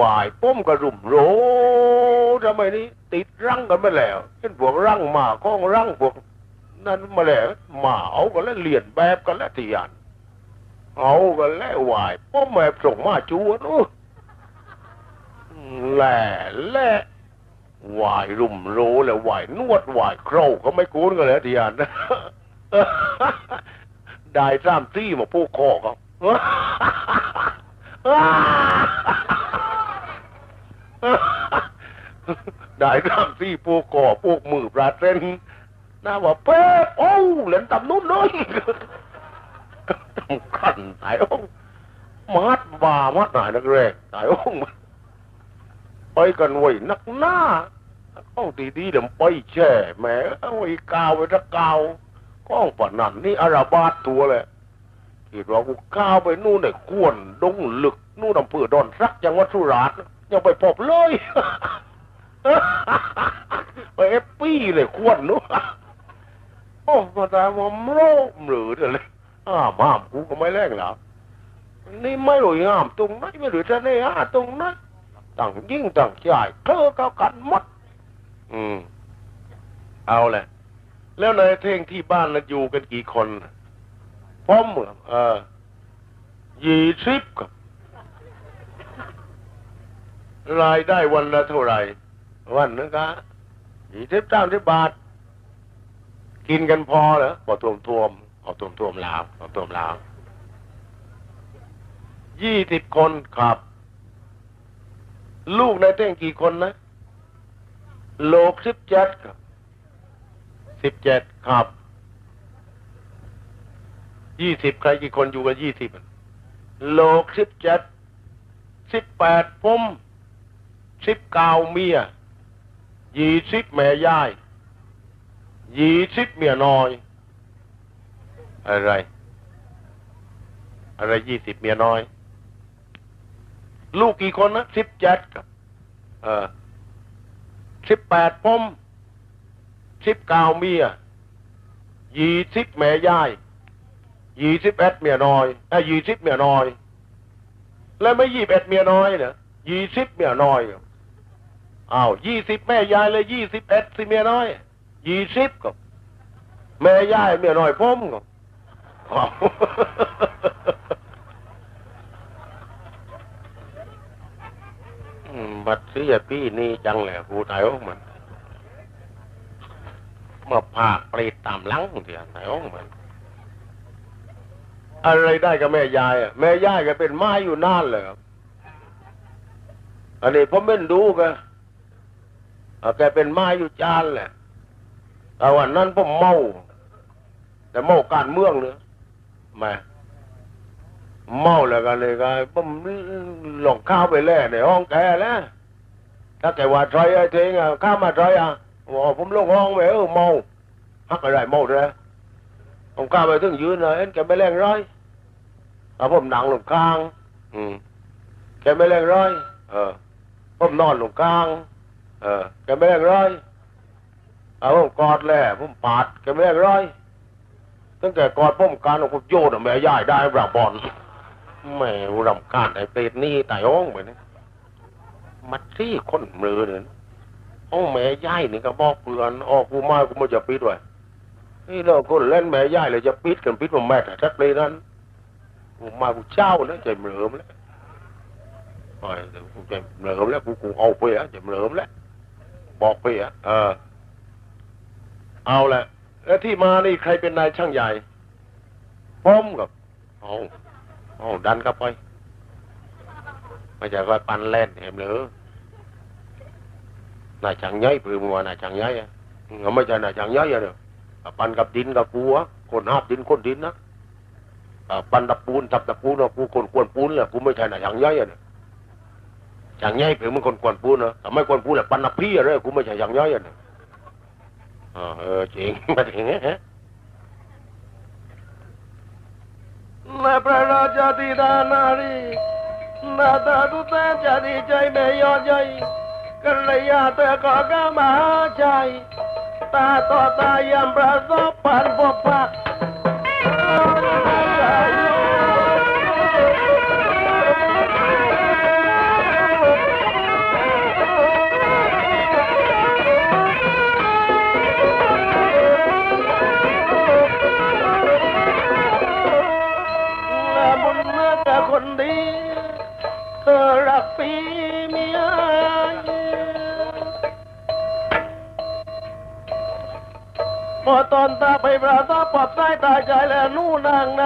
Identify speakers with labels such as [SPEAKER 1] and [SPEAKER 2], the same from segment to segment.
[SPEAKER 1] วายป้มกระรุมโรทำไมนี่ติดรังกันมาแล้วเห็นพวกรังหมาข้องรังพวกนั้นมาแล้วหมาเอากันแล้วเลียนแบบกันแล้วทีอันเอากันแล้ววายป้มแบบส่งมาจวนโอ้แหล่แหล่วายรุมโรแล้ววายนวดวายเคราก็ไม่กูนกันแล้วทีอันได้สามที่มาพูกคอเขา ได้สามที่พูกคอพวกมือปลาเส้นน่าว่าเป๊ะโอ้เหลนตำนุ่นน้อยตำขันตายองมัดบามัดหน่ายนักแรกตายองไปกันไว้นักหน้าข้องดีๆเดี๋ยวไปแช่แหมเอาไว้กาวไว้ตะกาวข้องปนันนี่อาราบาดตัวเลยคิดว่ากูก้าวไปนู่นเนี่ยกวนดงลึกนู่นอำเภอดอนสักจังหวัดสุราษฎร์ ยังไปพบเลยไปเอฟปี้เลยกวนนู้โอ้มาต่ว่าโมโรมหรือเลยอ้ามห้ามกูก็ไม่แรงแล้วนี่ไม่รู้งามตรงไหนไม่รู้จะเนี่ยฮะตรงไหนต่างยิ่งต่างจ่ายเธอก็กันหมด อืม เอาแหละ แล้วในเท่งที่บ้านเราอยู่กันกี่คนผมเหรอเออยี่สิบครับ รายได้วันละเท่าไหร่ วันนึงก็ยี่สิบสามสิบบาท กินกันพอเหรอพอทวมทวมเอาทวมทวมลาวเอาทวมลาวยี่สิบคนครับ ลูกในเต้งกี่คนนะ โลกสิบเจ็ดครับสิบเจ็ดครับยี่สิบใครกี่คนอยู่กันยี่สิบโลกสิบเจ็ดสิบแปดผม สิบเก้าเมียยี่สิบแม่ยายยี่สิบเมียน้อย อะไร อะไรยี่สิบเมียน้อย ลูกกี่คนนะสิบเจ็ดครับเออสิบแปดผมสิบเก้าเมียยี่สิบแม่ยายยี่สิบเอ็ดเมียน้อยไอ้ยี่สิบเมียน้อย แล้วไม่ยี่สิบเอ็ดเมียน้อยเหรอยี่สิบเมียน้อย อ้าวยี่สิบแม่ยายเลยยี่สิบเอ็ดสิเมียน้อยยี่สิบก็แม่ยายเมียน้อยผมก็บัดเสียพี่นี่จังแหละกูตายองมันมาพาเปรตตามหลังเดียวตายองมันอะไรได้กับแม่ยายอะแม่ยายก็เป็นไม้อยู่นานเลยครับอันนี้ผมไม่ดูกัน แกเป็นไม้อยู่จานแหละแต่วันนั้นผมเมา แต่เมาการเมืองเนอะแมาเมาแล้วกันเลยก็ผมหลงข้าวไปแล้วในห้องแกแล้วถ้าแกว่าใจไอ้เทงอะข้ามาใจอะบอกผมลงห้องไปเออเมาฮักอะไรเมาเลยผมข้าไปถึงยืนเลยเอ็นแกไม่แรงร้อยเอาผมนั่งลงกลาง อืมแกไม่แรงร้อย เออผมนอนลงกลาง เออแกไม่แรงร้อยเอาผมกอดแหละผมปาดแกไม่แรงร้อยตั้งแต่กอดผมการของผมโยนแม่ย่ายได้บราบอลแม่รำคาญไอ้เป็ดนี่ตายอ้องไปเนี่ยมัดที่คนมือเนี่ยอ้องแม่ย่ายนี่ก็บอกเพื่อนออกกูมากูมาจะปิดไว้นี่เราคนเล่นแม่ย่ายเลยจะปิดกันปิดมาแม่แต่ทักเลยนั้นกูมากูเจ้าแล้วใจเหลิมแล้วโอ้เดี๋ยวกูใจเหลิมแล้วกูกูเอาไปอะใจเหลิมแล้ว บอกไปอะเออ เอาละ แล้วที่มานี่ใครเป็นนายช่างใหญ่ผมกับเอาเอาดันเข้าไปไม่ใช่ว่าปันเล่นเห็นหรือนายช่างใหญ่เพื่อว่านายช่างใหญ่อะไม่ใช่นายช่างใหญ่อะเด้อปันกับดินกับกูอะคนหาบดินคนดินนะปันตะปูนทับตะปูนอะกูคนกวนปูนแหละกูไม่ใช่นะอย่างย่อยอะเนี่ย อย่างย่อยเผื่อมึงคนกวนปูนนะแต่ไม่กวนปูนแหละปันตะพี่อะไรกูไม่ใช่อย่างย่อยอะเนี่ยอ่าเออจริงมาถึงฮะนาพระราชาธิดานารีนาตาตุตาจาดีใจแม่ยอดใหญ่กัลยาเตขอกามหาใจ ตาต่อตายามประสบผ่านพบพัก อตอนตาไปปราซาปรับสายตาใจแล้วนู่นางใน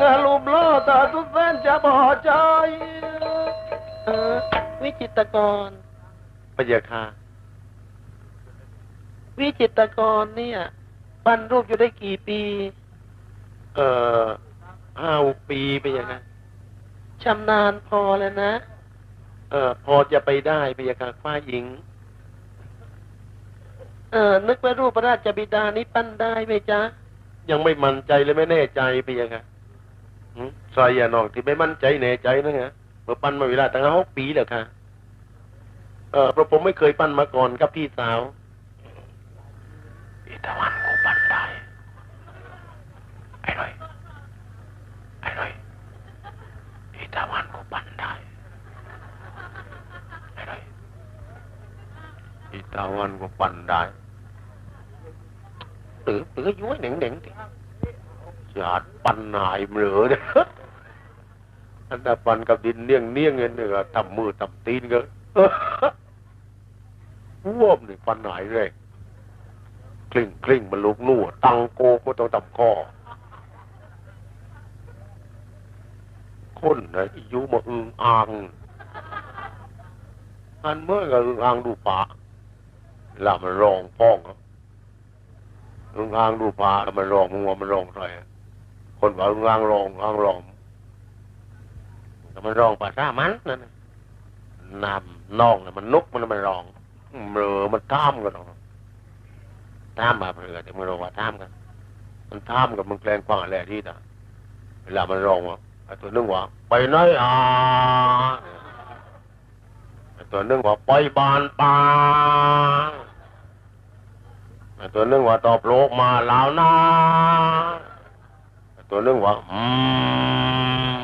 [SPEAKER 1] งานรูปล่อตาทุกแสนจะพอใจ
[SPEAKER 2] เออวิจิตรกร
[SPEAKER 1] พยาคา
[SPEAKER 2] วิจิตรกรเนี่ยปั้นรูปอยู่ได้กี่ปี
[SPEAKER 1] เอ่อห้าปีไปยังไง
[SPEAKER 2] ชำนาญพอแล้วนะ
[SPEAKER 1] เอ่อ พอจะไปได้พยาคาฟ้าหญิง
[SPEAKER 2] เออนึกว่ารูปพระราชบิดานี้ปั้นได้ไหมจ๊ะ
[SPEAKER 1] ยังไม่มั่นใจเลยไม่แน่ใจไปยังไงหืมใส่ยาน้องที่ไม่มั่นใจแน่ใจนะฮะเมื่อปั้นมาเวลาตั้งหกปีแล้วค่ะ เออเพราะผมไม่เคยปั้นมาก่อนกับพี่สาวอีตะวันกูปั้นได้ไอ้หน่อยไอ้หน่อยอีตะวันกูปั้นได้ไอ้หน่อยอีตะวันกูปั้นได้ ตือตือย้วยเหน่งเหน่งดิจาดปั้นหายเหลือเนี่ยอันดับปันกับดินเนียงเนียงเงินเนี่ยทำมือทำตีนก็ว่วมนี่ปันหายเลยกลิ้งกลิ้งมันลุกนู่ตังโกก็ต้องตำคอคนนะอยู่มาอึงอ่างอันเมื่อกับอึงอ่างดูปะแล้วมันรองป้องอะ อึงอ่างดูปะแล้วมันรองมึงว่ามันรองใครอะคนว่าอึงอ่างรองอ่างรองแต่มันร้องภาษามันนั่นน่ะนำน้องน่ะมันนุกมันมันร้องเมือมันท่ามกันท่ามมาเพื่อแต่มันร้องว่าท่ามกัน มันท่ามกับมันแกล้งฟังอะไรที่น่ะเวลามันร้องว่าไอตัวนึงว่าไปไหนอะไอตัวนึงว่าไปบานป่า ตัวนึงว่าตอบโลกมาลาวนาตัวนึงว่าอืม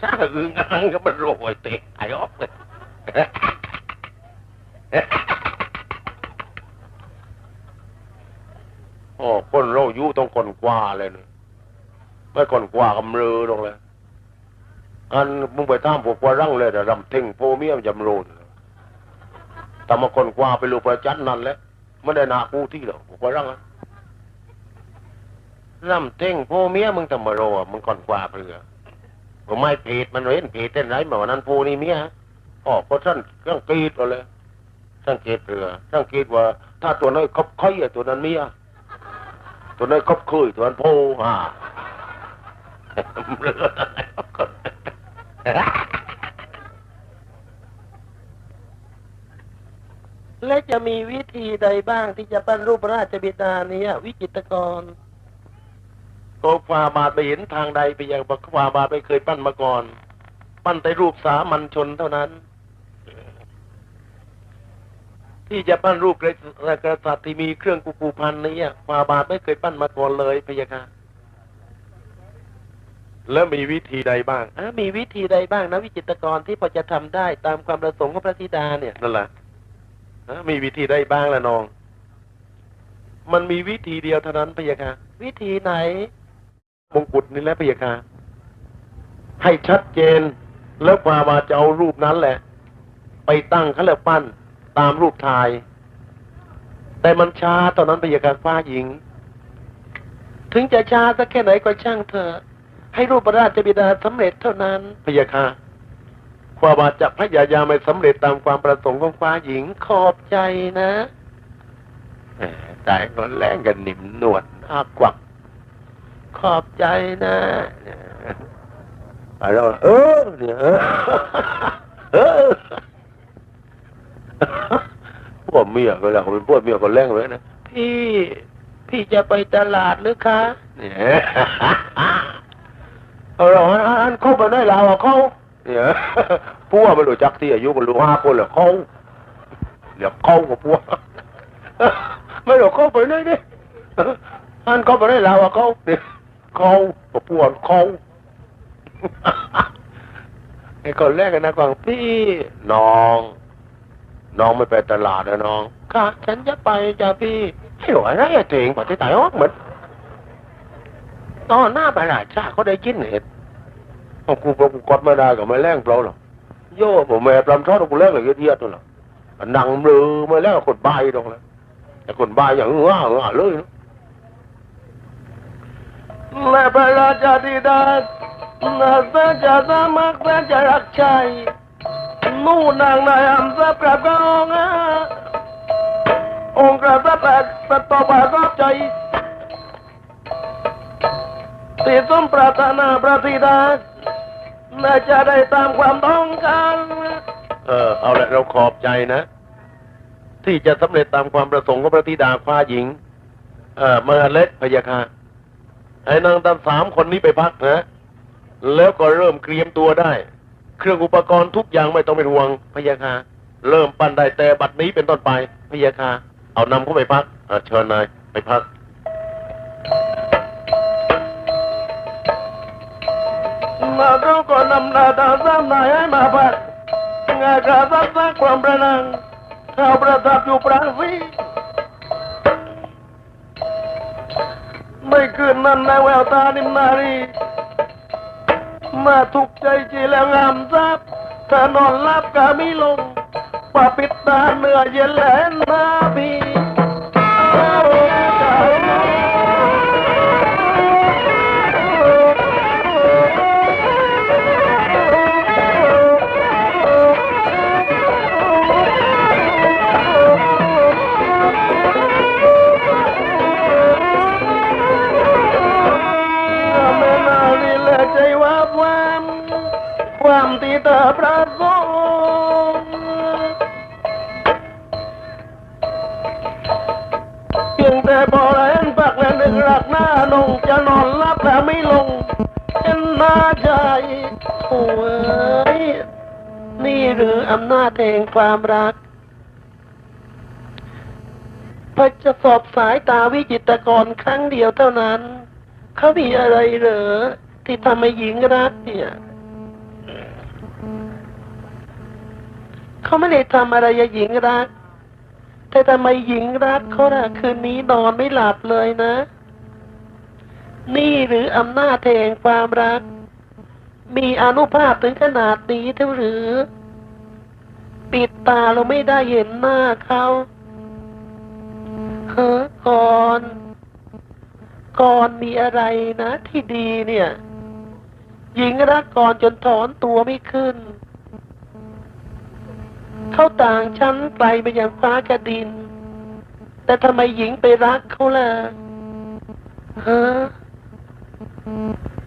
[SPEAKER 1] ถ้าอึงอ่างก็มันโรยเตะไอ้ออกเลยโอ้คนเราอยู่ต้องคนกว่าเลยนี่ไม่คนกว่ากำเรือลงเลยอันมึงไปท่ามพวกว่ารั่งเลยแต่รำเท่งโพเมียมจำโรน แต่มคนกว่าไปลูกประจันนั่นแหละไม่ได้นากูที่หรอกพวกว่ารั่งอะรำเท่งโพเมียมึงทำมาโรอะมึงคนกว่าเปลือผมไม่ผิดมันเห็นผิดเต้นไรมาวันนั้นผู้นี่เมียอ๋อเพราะท่านสังเกตเอาเลยสังเกตเรือสังเกตว่า ถ้าตัวน้อยคบค่อยอะตัวนั้นเมียตัวน้อยคบคุยตัวนั้นโพอ่าเรืออะไรก็
[SPEAKER 2] และ จะมีวิธีใดบ้างที่จะปั้นรูปพระราชบิดาเนี้ วิจิตรกร
[SPEAKER 1] ก็ฟาบาทไปเห็นทางใดไปยังบอกฟาบาทไม่เคยปั้นมาก่อน ปั้นแต่รูปสามัญชนเท่านั้น ที่จะปั้นรูปกษัตริย์ที่มีเครื่องกูกูพันนี้ฟาบาทไม่เคยปั้นมาก่อนเลยพะยะค่ะแล้วมีวิธีใดบ้าง
[SPEAKER 2] อะมีวิธีใดบ้างนะวิจิตรกรที่พอจะทำได้ตามความประสงค์ของพระธิดาเนี่ย
[SPEAKER 1] นั่นแหละฮะ มีวิธีใดบ้างละน้อง มันมีวิธีเดียวเท่านั้นพยะค่ะ
[SPEAKER 2] วิธีไหน
[SPEAKER 1] มงกุฎนี่แหละพยะค่ะให้ชัดเจนแล้วฟาบาจะเอารูปนั้นแหละ ไปตั้งเขาเรียกปั้นตามรูปถ่าย แต่มันช้าตอนนั้นพยะค่ะฟ้าหญิง
[SPEAKER 2] ถึงจะช้าสักแค่ไหนก็ช่างเถอะให้รูปพระราชบิดาสำเร็จเท่านั้น
[SPEAKER 1] พยะค่ะค วาบาทจะพยายามไม่สำเร็จตามความประสงค์ของฟ้าหญิง
[SPEAKER 2] ขอบใจนะ
[SPEAKER 1] แหมได้ก็แรงกันนิ่มนวดอากวัก
[SPEAKER 2] ขอบใจนะ
[SPEAKER 1] อะไรวะเออเนี่ยเออพวกเมียก็แล้วเป็นพวกเมียก็แรงเลยนะ
[SPEAKER 2] พี่พี่จะไปตลาดหรือคะ
[SPEAKER 1] เนี่ยเอราอันอันเขาไปได้เราอะเขา เนี่ยพวกมันรู้จักที่อายุมันรู้ห้าคนเหรอเขาเดี๋ยวเขากับพวกไม่หรอกเข้าไปได้ดิอันเข้าไปได้เราอะเขาเนี่ยเขากับพวกเขาไอ้คนแรกกันนะกวางพี่น้อง น้องไม่ไปตลาดนะน้อง
[SPEAKER 2] ค่ะ ฉันจะไปจ้ะพี่
[SPEAKER 1] ให้หวอะไรอะเถิงปฏิตายออกเหมือนตอนหน้าไปหลายชาเขาได้กินเห็ด เอากูกูกดไม่ได้กับไม่แรงเปล่าหรอกโย่ผมแม่ปลำทอดกูแรงเลยเทียดตัวหรอกนังมือมาแล้วคนบ้าตรงนั้นแต่คนบ้าอย่างเงาเงาเลยนะ
[SPEAKER 2] และพระราชาธิดานาซาจะสามัครและจะรักใจนู่นนางนายอัมซับกับองค์องค์กษัตริย์ประตบาทอบใจที่สมปรารถนาพระธิดา น่าจะได้ตามความต้องการ
[SPEAKER 1] เออ เอาละเราขอบใจนะ ที่จะสำเร็จตามความประสงค์ของพระธิดาคว้าหญิง เออมาเล็กพยาคาไอ้นางตามสามคนนี้ไปพักนะแล้วก็เริ่มเตรียมตัวได้ เครื่องอุปกรณ์ทุกอย่างไม่ต้องเป็นห่วงพยาคาเริ่มปั้นได้แต่บัดนี้เป็นต้นไปพยาคาเอานำเข้าไปพักเชิญนายไปพัก
[SPEAKER 2] มาเราก็นำนาดาสามนายให้มาพักงานกาซับซักความปรนังเขาประทับอยู่ปรางสีไม่คืนนั้นในแววตานิมนารีมาถูกใจจีแล้วงามซับถ้านอนหลับกามีลงปาปิดตาเหนื้อเย็นแหลนนาบี มที่เธอประสงค์เพียงแต่พอเห็นปักและนึกรักหน้านงจะนอนหลับแต่ไม่ลงเห็นหน้าใจโอ้ยนี่หรืออำนาจแห่งความรักพอจะสอบสายตาวิจิตรกรครั้งเดียวเท่านั้น เขามีอะไรเหรอที่ทำให้หญิงรักเนี่ย เขาไม่ได้ทำอะไรให้หญิงรัก แต่ทำไมหญิงรักเขาล่ะคืนนี้นอนไม่หลับเลยนะ นี่หรืออำนาจแห่งความรัก มีอนุภาพถึงขนาดนี้เท่าหรือ ปิดตาเราไม่ได้เห็นหน้าเขาเฮ้อก่อนก่อนมีอะไรนะ ที่ดีเนี่ย หญิงรักก่อนจนถอนตัวไม่ขึ้น เขาต่างชั้นไกลไปอย่างฟ้ากระดิน แต่ทำไมหญิงไปรักเขาล่ะฮะ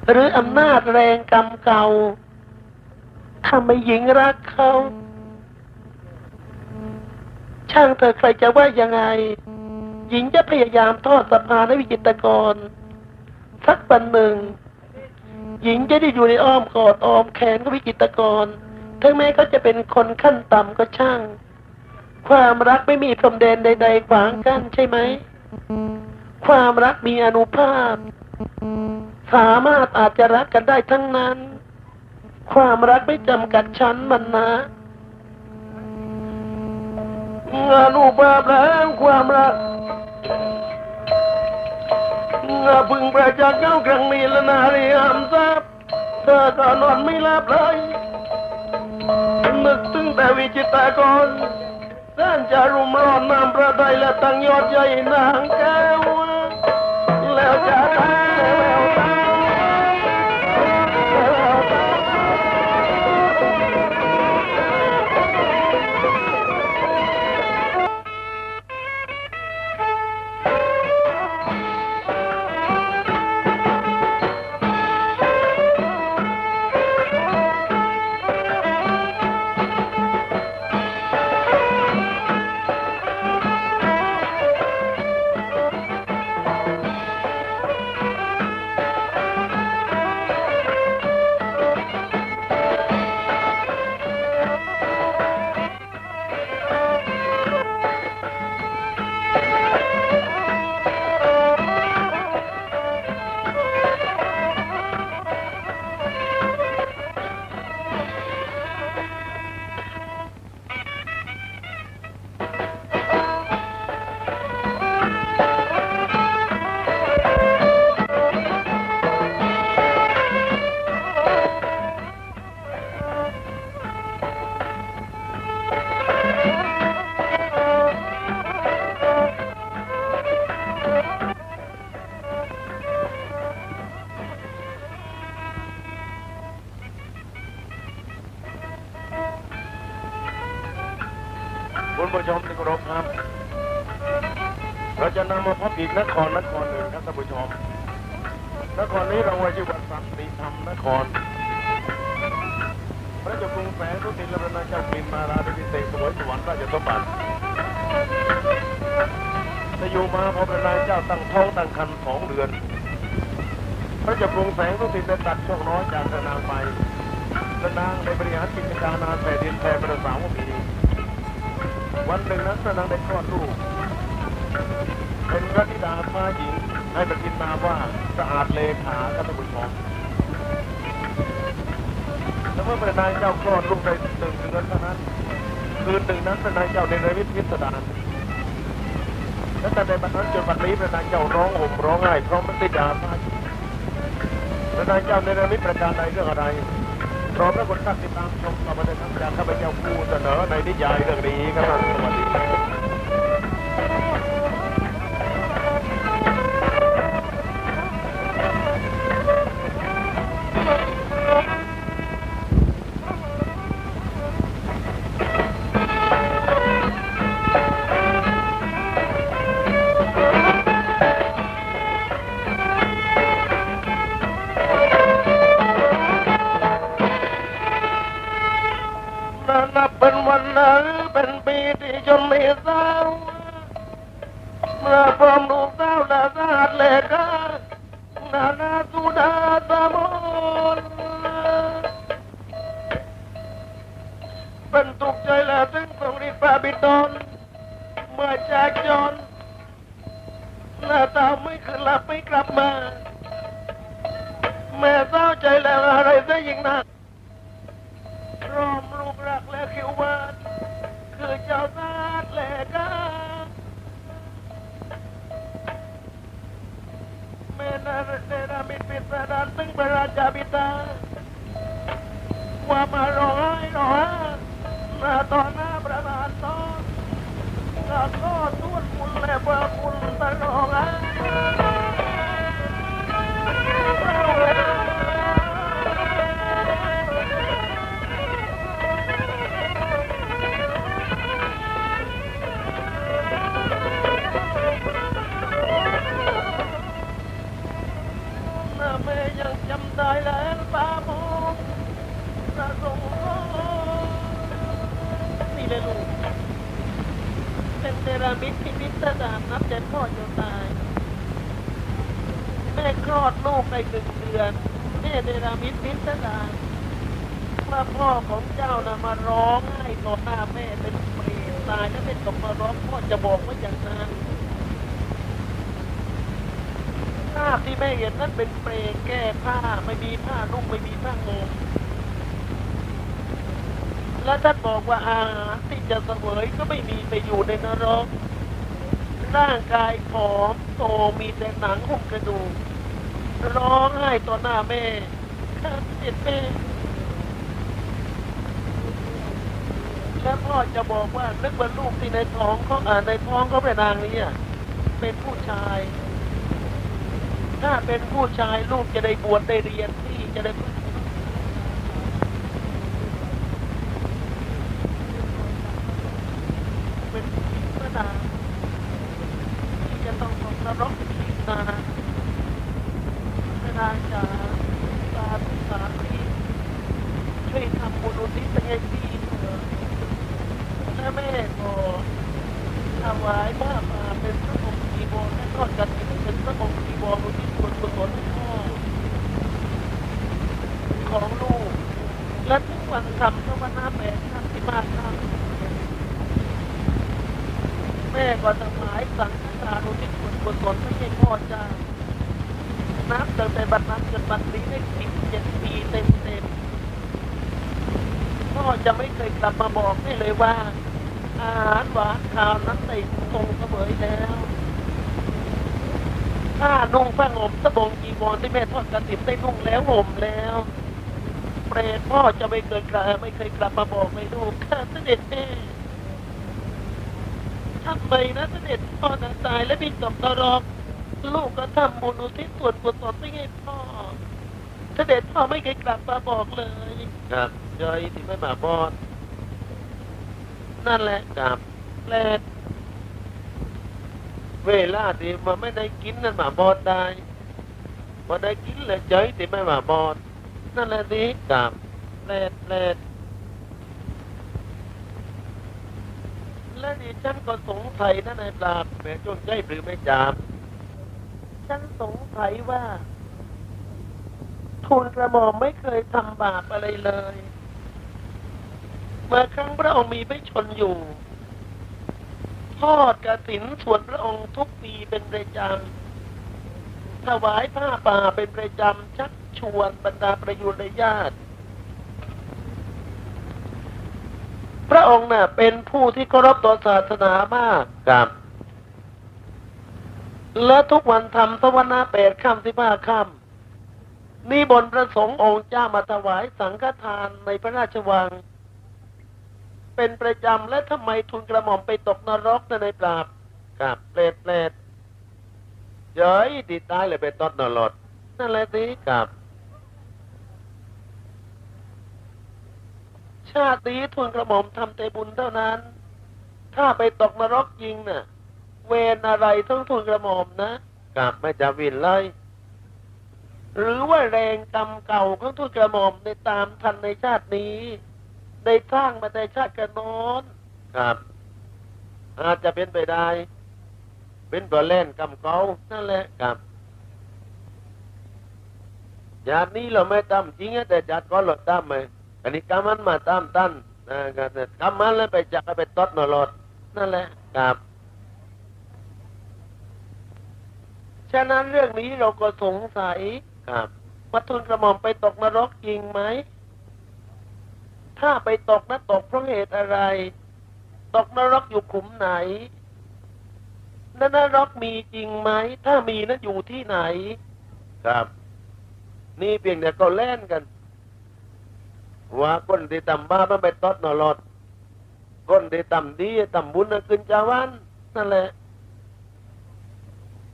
[SPEAKER 2] หรืออำนาจแรงกรรมเก่าทำไมหญิงรักเขา ช่างเธอใครจะว่ายังไง หญิงจะพยายามทอดสะพานให้วิจิตรกร สักวันหนึ่ง หญิงจะได้อยู่ในอ้อมกอดอ้อมแขนของวิจิตรกร ถึงแม้เขาจะเป็นคนขั้นต่ำก็ช่าง ความรักไม่มีพรมแดนใด ๆ ขวางกั้นใช่ไหม ความรักมีอนุภาพ สามารถอาจจะรักกันได้ทั้งนั้น ความรักไม่จำกัดชั้นมันนะอนุภาพแล้วความรักงาพึงประจักษ์เก้าครั้งนี้ละนารีอามทรัพย์เธอก็นอนไม่หลับเลย นึกถึงแต่วิจิตรกรแสนจะรุมร้อนน้ำประไดและตั้งยอดใหญ่นางแก้วแล้วจะทำ
[SPEAKER 1] อีกนครนครหนึ่งครับท่านผู้ชมนครนี้เราไว้ชื่อว่าสันติธรรมนคร พระเจ้ากรุงแสงทุติลพระนาเจ้ากรินมาราธิเศษสวยสวรรค์ราชสมบัติจะอยู่มาพอพระนางเจ้าตั้งท้องตั้งครรภ์สองเดือน พระเจ้ากรุงแสงทุติได้ตัดช่วงน้อยจากพระนางไปพระนางได้บริหารกิจการนานแต่ดินแทนประสาวมีวันหนึ่งนั้นพระนางได้คลอดลูก เป็นพระธิดาฟ้าหญิงให้ประทินนามว่าสะอาดเลขาครับท่านผู้ชมแล้วเมื่อพระนางเจ้าคลอดลูกได้หนึ่งเดือนเท่านั้น คืนหนึ่งนั้นพระนางเจ้าในเรมิตพิสดารและแต่ในบัดนั้นจนบัดนี้พระนางเจ้าร้องห่มร้องไห้เพราะพระธิดาฟ้าหญิงพระนางเจ้าในเรมิตประการใดเรื่องอะไรรอพระคนตั้งติดตามชมต่อไปเลยครับจากข้าพเจ้าผู้เสนอในนิยายเรื่องนี้ครับสวัสดีครับ
[SPEAKER 2] รอมลูกรักและคิววานคือเจ้านาดแหลกาแม่นาเนรามิตปิสดานซึ่งพระราชาบิดาว่ามาร้องไห้ร้องไห้หน้าต่อหน้าประธานตอนข้าก็ทุนคุณและพระคุณตลอด ยังจำได้แล้วป้าโมงน่าสงสารนี่เลยลูกเป็นเนรมิตพิพิธดามนับแต่พ่อจนตายแม่คลอดลูกในหนึ่งเดือนแม่เนรามิตพิพิธดามว่าพ่อของเจ้านะมาร้องไห้ต่อหน้าแม่เป็นเปรตตายแล้วเป็นตกมาร้องพ่อจะบอกว่าอย่างนั้นภาพที่แม่เห็นนั้นเป็นเปรตแก้ผ้าไม่มีผ้านุ่งไม่มีผ้าห่มแล้วท่านบอกว่าอาหารที่จะเสวยก็ไม่มีไปอยู่ในนรกร่างกายผอมโตมีแต่หนังหุ้มกระดูกร้องไห้ต่อหน้าแม่ข้าเจ็ดแม่แล้วพ่อจะบอกว่านึกว่าลูกที่ในท้องเขาอ่าในท้องเขาเป็นนางนี้อ่เป็นผู้ชาย ถ้าเป็นผู้ชายลูกจะได้บวชได้เรียนที่จะได้เป็นพระนางที่จะต้องตกนรกอีนานพระนางจ๋าสาธุสาธุช่วยทำบุญอุทิศให้พี่เถอะและแม่ก็ถวายผ้าป่าเป็นพระองค์จีวรและทอดกฐินเป็นพระองค์จีวรอุทิศส่วนกุศลให้พ่อของลูก และทุกวันทำพระวันหน้าแปดทำที่มากทำ แม่ก็ถวายสังฆทานอุทิศส่วนกุศลไม่ใช่พ่อจ้านับตั้งแต่บัดนั้นจนบัดนี้ได้สิบเจ็ดปีเต็มเต็มๆพ่อจะไม่เคยกลับมาบอกได้เลยว่า อาหารหวานข้าวนั้นได้ทรงเสว ยแล้วผ้านุ่งผ้าห่มสบงจีวรที่แม่ทอดกระติบได้นุ่งแล้วห่มแล้ว เปรตพ่อจะไม่เคยกลับไม่เคยกลับมาบอกเลยลูกข้าเสด็จแม่ทำไมนะเสด็จพ่อนั้นตายและมีตกนรกลูกก็ทำบุญอุทิศส่วนกุศลไม่ให้พ่อเสด็จพ่อไม่เคยกลับมาบอกเลยครับยอยที่ไม่มาบอดนั่นแหละครับแปลก
[SPEAKER 1] เวลาที่มันไม่ได้กินนั่นมาบอดได้พอได้กินแล้วเฉยที่ไม่มาบอด นั่นแหละสิกับเลดเลดและดิฉันก็สงสัยนะนายปราบแม่จนใจหรือไม่จาม
[SPEAKER 2] ฉันสงสัยว่าทูลกระหม่อมไม่เคยทำบาปอะไรเลย เมื่อครั้งพระองค์มีพระชนอยู่ ทอดกระถินส่วนพระองค์ทุกปีเป็นประจำถวายผ้าป่าเป็นประจำชักชวนบรรดาประยุรญาติ พระองค์น่ะเป็นผู้ที่เคารพต่อศาสนามาก
[SPEAKER 1] กับ
[SPEAKER 2] และทุกวันทำสวนาแปดค่ำสิบห้าค่ำนี่บนประสงค์องค์เจ้ามาถวายสังฆทานในพระราชวัง เป็นประจำและทำไมทุนกระหม่อมไปตกนรกนะในปราบ
[SPEAKER 1] กับเปรตเปรตเฉยที่ตายเลยไปตอดนรด
[SPEAKER 2] นั่นแหละสิ
[SPEAKER 1] กับ
[SPEAKER 2] ชาตินี้ทุนกระหม่อมทำแต่บุญเท่านั้น ถ้าไปตกนรกจริงน่ะ เวรอะไรทั้งทุนกระหม่อมนะ
[SPEAKER 1] กับไม่จะวินเลย
[SPEAKER 2] หรือว่าแรงกรรมเก่าของทุนกระหม่อมในตามทันในชาตินี้ ได้สร้างมาในชาติกระโน้น
[SPEAKER 1] ครับ อาจจะเป็นไปได้ เป็นตัวเล่นกำเกา
[SPEAKER 2] นั่นแหละ
[SPEAKER 1] ครับจากนี้เราไม่ตามจริงอะแต่จากก็เราตามไหมอันนี้กำมันมาตามตั้นนะครับกำมันแล้วไปจักไปตอดนรด
[SPEAKER 2] นั่นแหละ
[SPEAKER 1] ครับ
[SPEAKER 2] ฉะนั้นเรื่องนี้เราก็สงสัย
[SPEAKER 1] ครับ
[SPEAKER 2] ว่าทุนกระหม่อมไปตกนรกจริงไหม ถ้าไปตกนะตกเพราะเหตุอะไร ตกนรกอยู่ขุมไหนนั่นนรกมีจริงไหม ถ้ามีนะอยู่ที่ไหน
[SPEAKER 1] ครับ นี่เพียงแต่ก็เล่นกัน ว่าคนที่ทำบ้าปมันไปตอดนรดคนที่ทำดีทำบุญน่ะขึ้นจาวัน
[SPEAKER 2] นั่นแหละ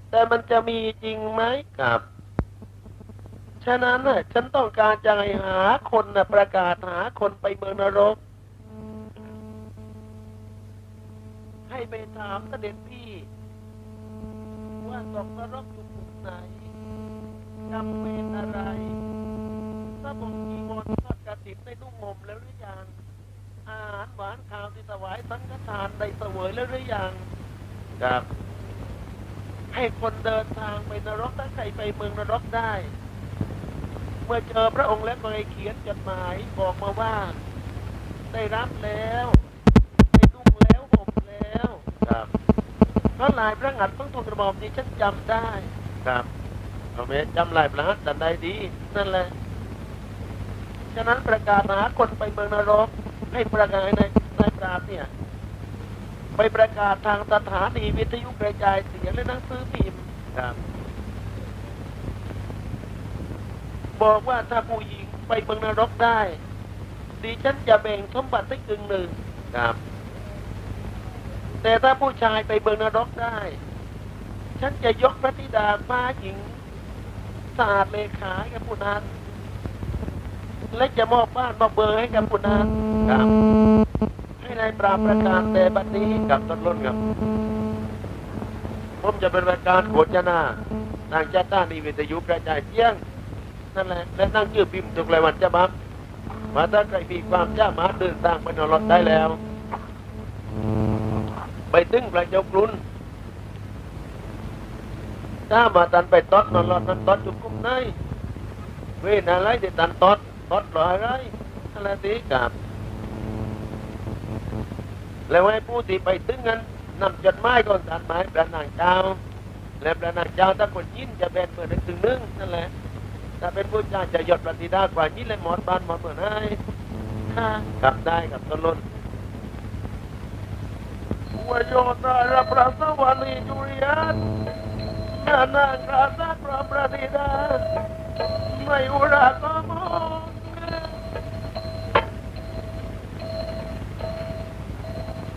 [SPEAKER 2] แต่มันจะมีจริงไหม
[SPEAKER 1] ครับ
[SPEAKER 2] ฉะนั้นน่ะฉันต้องการจะให้หาคนน่ะประกาศหาคนไปเมืองนรก ให้ไปถามเสด็จพี่ ว่าตกนรกอยู่กลุ่มไหนจำเป็นอะไรถ้าบงจีวรทอดกระถิ่นได้นุ่งห่มแล้วหรือยังอาหารหวานข้าวที่ถวายสังฆทานได้เสวยแล้วหรือยัง
[SPEAKER 1] ครับ
[SPEAKER 2] ให้คนเดินทางไปนรกถ้าใครไปเมืองนรกได้เมื่อเจอพระองค์แล้วก็ให้เขียนจดหมายบอกมาว่า ได้รับแล้วได้นุ่งแล้วห่มแล้ว
[SPEAKER 1] ครับ
[SPEAKER 2] เพราะลายพระหัตถ์ของทูลกระหม่อมนี้ฉันจำได้
[SPEAKER 1] ครับเอาเมจำลายประหัตจันได้ดี
[SPEAKER 2] นั่นแหละฉะนั้นประกาศหาคนไปเมืองนรกให้ประกาศในในปราบเนี่ยไปประกาศทางสถานีวิทยุกระจายเสียงและหนังสือพิมพ์
[SPEAKER 1] ครับ
[SPEAKER 2] บอกว่าถ้าผู้หญิงไปเมืองนรกได้ ดิฉันจะแบ่งสมบัติให้กึ่งหนึ่ง
[SPEAKER 1] ครับ
[SPEAKER 2] แต่ถ้าผู้ชายไปเมืองนรกได้ ฉันจะยกพระธิดาฟ้าหญิงสาดเลขาให้กับผู้นั้น และจะมอบบ้านมอบเบอร์ให้กับผู้นั้น
[SPEAKER 1] ครับ
[SPEAKER 2] ให้นายปราบประกาศแต่บัดนี้
[SPEAKER 1] กับต้นล้นครับผมจะเป็นรายการโฆษณาทางจัดตั้งนิวิทยุกระจายเสียง
[SPEAKER 2] นั่นแหละ
[SPEAKER 1] และนั่งชื่อพิมพ์ทุกรายวันจะบับมาถ้าใครมีความจ้ามาเดินทางไปนรกได้แล้ว ไปถึงพระเจ้ากรุนถ้ามาตันไปตอดนรกนั้นตอดจุกุมในเว้นอะไรที่ตันตอดตอดรออะไรอะไรตีกับ แล้วให้ผู้ที่ไปถึงนั้นนำจดหมายก่อนสารหมายพระนางเจ้า และพระนางเจ้าถ้าคนยินจะแบนเมื่อนึงถึงนึงนั่นแหละ ถ้าเป็นผู้ชาจะหยดปฏิดากว่ายินเลยหมอนบานหมอนเหมือนให้กลับได้กับต้นล้น
[SPEAKER 2] วโยตาระประสวานีจุริยันนานางราสักพระประธิดาไม่อุราก็มอง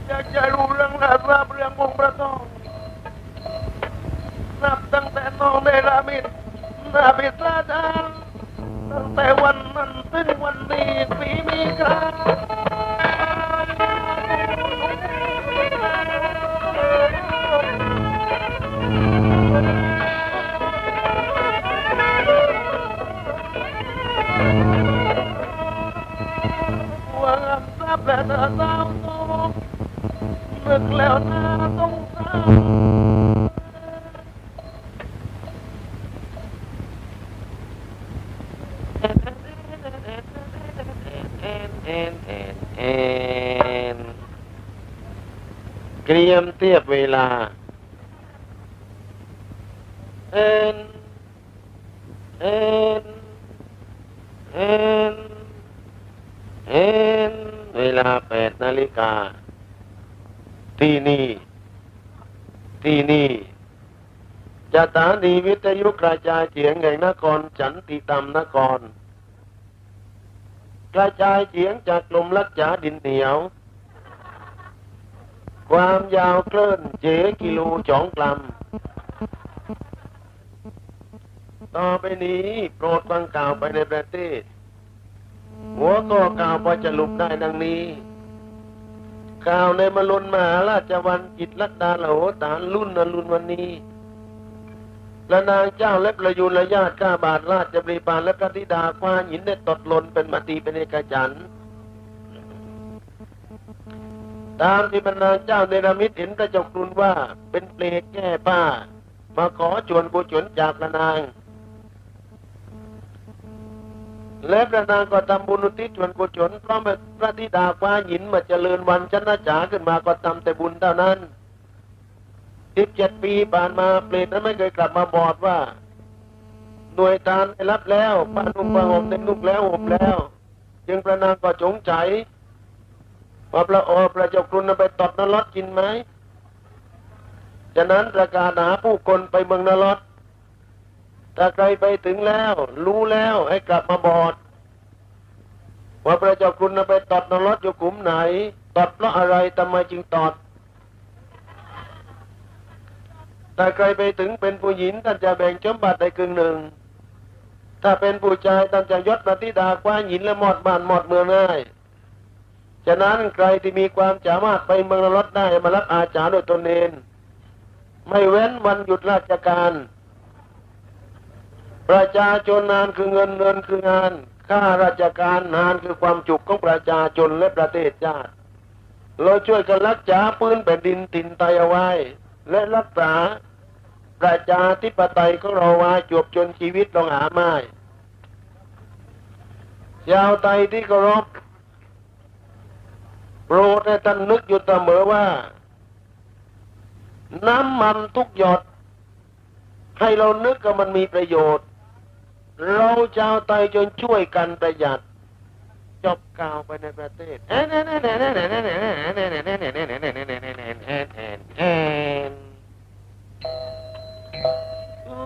[SPEAKER 2] อยากจะรู้เรื่องราทราเรื่องวงประทองนับตั้งแต่น้องเนรมิต นาบิดตาจางตั้งแต่วันนั้นถึงวันนี้ปีมีกรว่า
[SPEAKER 1] งซับและตาตามมองนึกแล้วน่าสงสา ยมเทียบเวลา เอ็น เอ็น เอ็น เอ็น เวลาแปดนาฬิกา ที่นี่ ที่นี่จะตานีวิทยุกระจายเสียงแห่งนครจันติตามนคร กระจายเสียงจากกลมลักษาดินเหนียว ความยาวคลื่นเจกิโลสองกรัม ต่อไปนี้โปรดฟังกล่าวไปในประเทศ หัวข้อกล่าวพอจะลุกได้ดังนี้ กล่าวในมลนมหาราชวันจิตรลัดดาละโหตานรุ่นนรุนวันนี้และนางเจ้าและประยุรญาติก้าบาทราชบริบาลและพระธิดาฟ้าหินได้ตดลนเป็นมตีเป็นเอกฉันท์ ตามที่บรรดาเจ้าเนรมิตเห็นพระเจ้ากรุณว่า เป็นเปลกแก้ผ้า มาขอชวนกุศลจากพระนาง และพระนางก็ทำบุญอุทิศส่วนกุศลเพราะพระธิดาฟ้าหินมาเจริญวันชนะจ๋าขึ้นมาก็ทำแต่บุญเท่านั้นสิบเจ็ดปีผ่านมาเปรตนั้นไม่เคยกลับมาบอกว่า หน่วยทานได้รับแล้วป้านุ่มป้าห่มได้นุ่งแล้วห่มแล้ว จึงพระนางก็สงสัย ว่าพระโอพระเจ้ากรุณไปตอดนรกกินไหมฉะนั้นประกาศหาผู้คนไปเมืองนรกถ้าใครไปถึงแล้ว รู้แล้วให้กลับมาบอกว่าพระเจ้าคุณไปตอดนรกอยู่กลุ่มไหนตอดเพราะอะไรทำไมจึงตอดถ้าใครไปถึงเป็นผู้หญิงท่านจะแบ่งสมบัติได้ครึ่งหนึ่ง ถ้าเป็นผู้ชายท่านจะยศปฏิดากว่าหญินและหมดบ้านหมดเมืองง่าย ฉะนั้นใครที่มีความสามารถไปเมืองนรกได้มารับอาจารย์ด้วยตนเอง ไม่เว้นวันหยุดราชการ ประชาชนนานคือเงินเงินคืองานข้าราชการนานคือความจุกของประชาชนและประเทศชาติ เราช่วยกันรักษาพื้นแผ่นดินถิ่นไทยเอาไว้ และรักษาประชาธิปไตยของเราไว้จวบจนชีวิตลองหาไม่ชาวไทยที่เคารพ โปรดให้ท่านนึกอยู่เสมอว่า น้ำมันทุกหยด ให้เรานึกว่ามันมีประโยชน์ เราชาวไทยจนช่วยกันประหยัด จบกล่าวไปในประเทศแ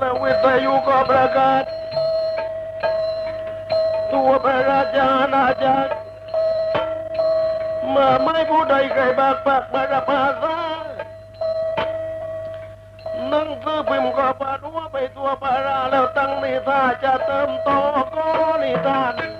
[SPEAKER 1] ล้ววิทยุก็ประกาศตัวพระราชาณาจักร เมื่อไม่ผู้ใดใครบากปากบากภาษาหนังสือพิมพ์ก็ปาดหัวไปตัวปาราแล้วตั้งนิทานจะเติมโตก็นิทาน